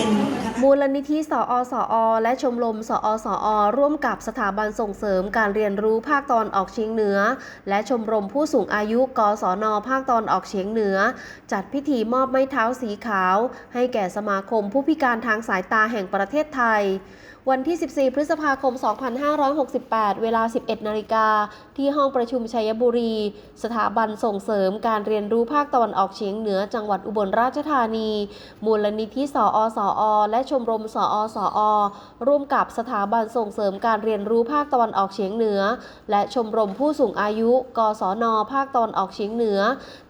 เป็นมูลนิธิสอสอและชมรมสอสอร่วมกับสถาบันส่งเสริมการเรียนรู้ภาคตอนออกเฉียงเหนือ และชมรมผู้สูงอายุกศนภาคตอนออกเฉียงเหนือ จัดพิธีมอบไม้เท้าสีขาว ให้แก่สมาคมผู้พิการทางสายตาแห่งประเทศไทยวันที่ 14 พฤษภาคม 2568 เวลา 11 นาฬิกา ที่ห้องประชุมชัยบุรี สถาบันส่งเสริมการเรียนรู้ภาคตะวันออกเฉียงเหนือจังหวัดอุบลราชธานี มูลนิธิสอสอและชมรมสอสอร่วมกับสถาบันส่งเสริมการเรียนรู้ภาคตะวันออกเฉียงเหนือ และชมรมผู้สูงอายุ กศน ภาคตะวันออกเฉียงเหนือ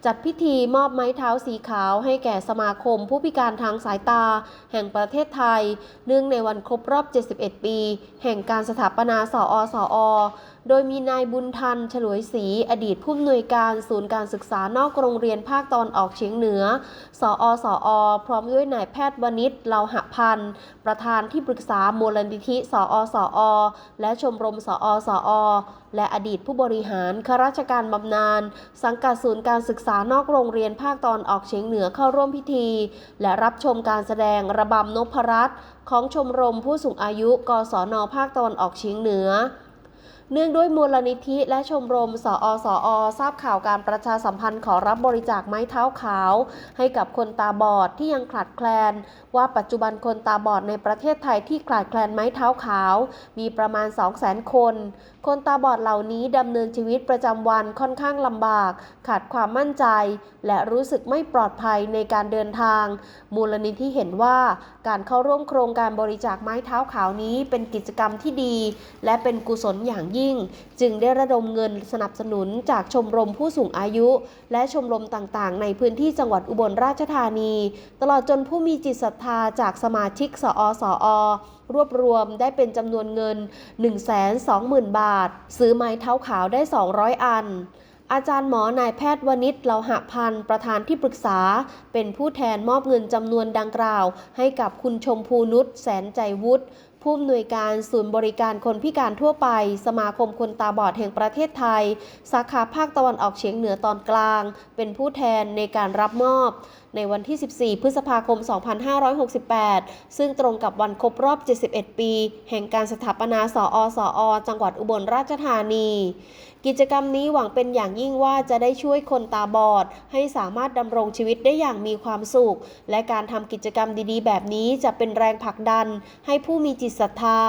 จัดพิธีมอบไม้เท้าสีขาวให้แก่สมาคมผู้พิการทางสายตา แห่งประเทศไทย เนื่องในวันครบรอบ71 ปี แห่งการสถาปนาสอสอโดยมีนายบุญทันฉลวยศรีอดีตผู้อำนวยการศูนย์การศึกษานอกโรงเรียนภาคตอนออกเฉียงเหนือ สอสอพร้อมด้วยนายแพทย์วณิชเลาหะพันธ์ ประธานที่ปรึกษามูลนิธิสอสอและชมรมสอสอและอดีตผู้บริหารข้าราชการบำนาญสังกัดศูนย์การศึกษานอกโรงเรียนภาคตอนออกเฉียงเหนือเข้าร่วมพิธี และรับชมการแสดงระบำนพรัตน์ของชมรมผู้สูงอายุ กศนภาคตอนออกเฉียงเหนือ เนื่องด้วยมูลนิธิและชมรมสอสอทราบข่าวการประชาสัมพันธ์ขอรับบริจาคไม้เท้าขาว ให้กับคนตาบอดที่ยังขาดแคลน ว่าปัจจุบันคนตาบอดในประเทศไทยที่ขาดแคลนไม้เท้าขาว มีประมาณ 200,000 คน คนตาบอดเหล่านี้ดำเนินชีวิตประจำวันค่อนข้างลำบาก ขาดความมั่นใจ และรู้สึกไม่ปลอดภัยในการเดินทาง มูลนิธิเห็นว่าการเข้าร่วมโครงการบริจาคไม้เท้าขาวนี้เป็นกิจกรรมที่ดี และเป็นกุศลอย่างยิ่งจึงได้ระดมเงินสนับสนุนจากชมรมผู้สูงอายุ และชมรมต่างๆ ในพื้นที่จังหวัดอุบลราชธานี ตลอดจนผู้มีจิตศรัทธาจากสมาชิกสอสอรวบรวมได้เป็นจำนวนเงิน 120,000 บาท ซื้อไม้เท้าขาวได้ 200 อันอาจารย์หมอนายแพทย์วณิชเลาหะพันธ์ประธานที่ปรึกษา เป็นผู้แทนมอบเงินจำนวนดังกล่าว ให้กับคุณชมพูนุชแสนใจวุฒิ ผู้อำนวยการศูนย์บริการคนพิการทั่วไป สมาคมคนตาบอดแห่งประเทศไทย สาขาภาคตะวันออกเฉียงเหนือตอนกลาง เป็นผู้แทนในการรับมอบ ในวันที่ 14 พฤษภาคม 2568 ซึ่งตรงกับวันครบรอบ 71 ปี แห่งการสถาปนาสอสอจังหวัดอุบลราชธานี กิจกรรมนี้หวังเป็นอย่างยิ่งว่าจะได้ช่วยคนตาบอด ให้สามารถดำรงชีวิตได้อย่างมีความสุข และการทำกิจกรรมดีๆ แบบนี้จะเป็นแรงผลักดัน ให้ผู้มีจิตศรัทธา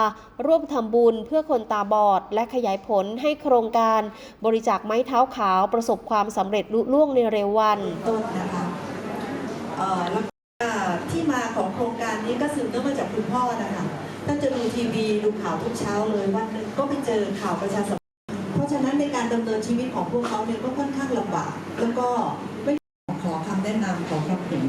ร่วมทำบุญเพื่อคนตาบอด และขยายผลให้โครงการบริจาคไม้เท้าขาวประสบความสำเร็จลุล่วงในเร็ววันต้นนะคะแล้วก็ที่มาของโครงการนี้ก็สืบเนื่องมาจากคุณพ่อนะคะท่านจะดูทีวีดูข่าวทุกเช้าเลยวันหนึ่งก็ไปเจอข่าวประชาสัมพันธ์เพราะฉะนั้นในการดำเนินชีวิตของพวกเขาเนี่ยก็ค่อนข้างลำบาก แล้วก็ไม่ขอคำแนะนำขอคำเห็น